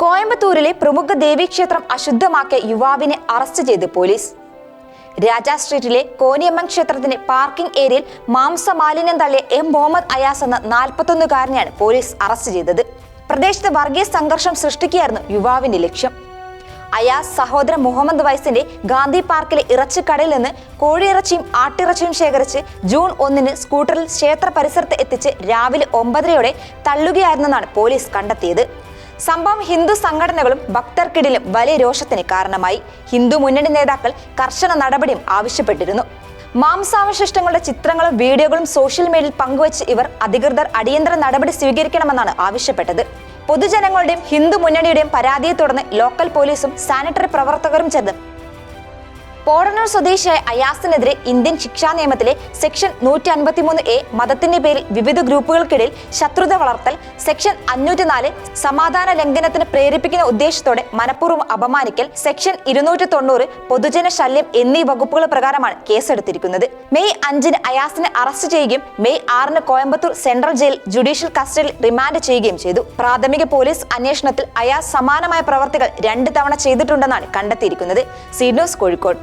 കോയമ്പത്തൂരിലെ പ്രമുഖ ദേവീക്ഷേത്രം അശുദ്ധമാക്കിയ യുവാവിനെ അറസ്റ്റ് ചെയ്ത് പോലീസ്. രാജാ സ്ട്രീറ്റിലെ കോനിയമ്മൻ ക്ഷേത്രത്തിന്റെ പാർക്കിംഗ് ഏരിയയിൽ മാംസമാലിന്യം തള്ളിയ എം. മുഹമ്മദ് അയാസ് എന്ന നാൽപ്പത്തൊന്നുകാരനെയാണ് പോലീസ് അറസ്റ്റ് ചെയ്തത്. പ്രദേശത്ത് വർഗീയ സംഘർഷം സൃഷ്ടിക്കുകയായിരുന്നു യുവാവിന്റെ ലക്ഷ്യം. അയാസ് സഹോദരൻ മുഹമ്മദ് വൈസിന്റെ ഗാന്ധി പാർക്കിലെ ഇറച്ചിക്കടയിൽ നിന്ന് കോഴിയിറച്ചിയും ആട്ടിറച്ചിയും ശേഖരിച്ച് ജൂൺ ഒന്നിന് സ്കൂട്ടറിൽ ക്ഷേത്ര പരിസരത്ത് എത്തിച്ച് രാവിലെ ഒമ്പതരയോടെ തള്ളുകയായിരുന്നെന്നാണ് പോലീസ് കണ്ടെത്തിയത്. സംഭവം ഹിന്ദു സംഘടനകളും ഭക്തർക്കിടയിലും വലിയ രോഷത്തിന് കാരണമായി. ഹിന്ദു മുന്നണി നേതാക്കൾ കർശന നടപടിയും ആവശ്യപ്പെട്ടിരുന്നു. മാംസാവശിഷ്ടങ്ങളുടെ ചിത്രങ്ങളും വീഡിയോകളും സോഷ്യൽ മീഡിയയിൽ പങ്കുവച്ച് ഇവർ അധികൃതർ അടിയന്തര നടപടി സ്വീകരിക്കണമെന്നാണ് ആവശ്യപ്പെട്ടത്. പൊതുജനങ്ങളുടെയും ഹിന്ദു മുന്നണിയുടെയും പരാതിയെ തുടർന്ന് ലോക്കൽ പോലീസും സാനിറ്ററി പ്രവർത്തകരും ചേർന്ന് പോടന്നൂർ സ്വദേശിയായ അയാസിനെതിരെ ഇന്ത്യൻ ശിക്ഷാ നിയമത്തിലെ സെക്ഷൻ നൂറ്റി അൻപത്തിമൂന്ന് എ മതത്തിന്റെ പേരിൽ വിവിധ ഗ്രൂപ്പുകൾക്കിടയിൽ ശത്രുത വളർത്തൽ സെക്ഷൻ അഞ്ഞൂറ്റിനാല് സമാധാന ലംഘനത്തിന് പ്രേരിപ്പിക്കുന്ന ഉദ്ദേശത്തോടെ മനഃപൂർവം അപമാനിക്കൽ സെക്ഷൻ ഇരുന്നൂറ്റി തൊണ്ണൂറ് പൊതുജന ശല്യം എന്നീ വകുപ്പുകൾ പ്രകാരമാണ് കേസെടുത്തിരിക്കുന്നത്. മെയ് അഞ്ചിന് അയാസിനെ അറസ്റ്റ് ചെയ്യുകയും മെയ് ആറിന് കോയമ്പത്തൂർ സെൻട്രൽ ജയിൽ ജുഡീഷ്യൽ കസ്റ്റഡിയിൽ റിമാൻഡ് ചെയ്യുകയും ചെയ്തു. പ്രാഥമിക പോലീസ് അന്വേഷണത്തിൽ അയാസ് സമാനമായ പ്രവർത്തികൾ രണ്ട് തവണ ചെയ്തിട്ടുണ്ടെന്നാണ് കണ്ടെത്തിയിരിക്കുന്നത്. C news Kozhikode.